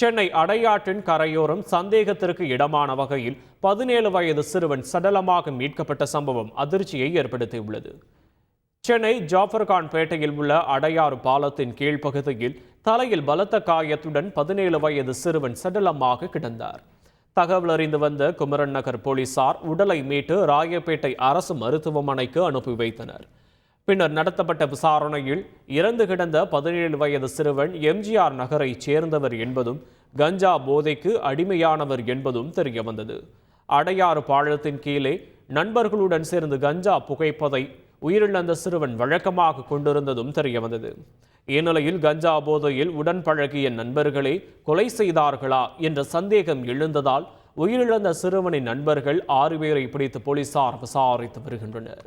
சென்னை அடையாற்றின் கரையோரம் சந்தேகத்திற்கு இடமான வகையில் பதினேழு வயது சிறுவன் சடலமாக மீட்கப்பட்ட சம்பவம் அதிர்ச்சியை ஏற்படுத்தியுள்ளது. சென்னை ஜாஃபர்கான் பேட்டையில் உள்ள அடையாறு பாலத்தின் கீழ்ப்பகுதியில் தலையில் பலத்த காயத்துடன் பதினேழு வயது சிறுவன் சடலமாக கிடந்தார். தகவல் அறிந்து வந்த குமரன் நகர் போலீசார் உடலை மீட்டு ராயப்பேட்டை அரசு மருத்துவமனைக்கு அனுப்பி வைத்தனர். பின்னர் நடத்தப்பட்ட விசாரணையில் இறந்து கிடந்த பதினேழு வயது சிறுவன் எம்ஜிஆர் நகரைச் சேர்ந்தவர் என்பதும் கஞ்சா போதைக்கு அடிமையானவர் என்பதும் தெரியவந்தது. அடையாறு பாலத்தின் கீழே நண்பர்களுடன் சேர்ந்து கஞ்சா புகைப்பதை உயிரிழந்த சிறுவன் வழக்கமாக கொண்டிருந்ததும் தெரியவந்தது. இந்நிலையில் கஞ்சா போதையில் உடன் பழகிய நண்பர்களே கொலை செய்தார்களா என்ற சந்தேகம் எழுந்ததால் உயிரிழந்த சிறுவனின் நண்பர்கள் ஆறு பேரை பிடித்து போலீசார் விசாரித்து வருகின்றனர்.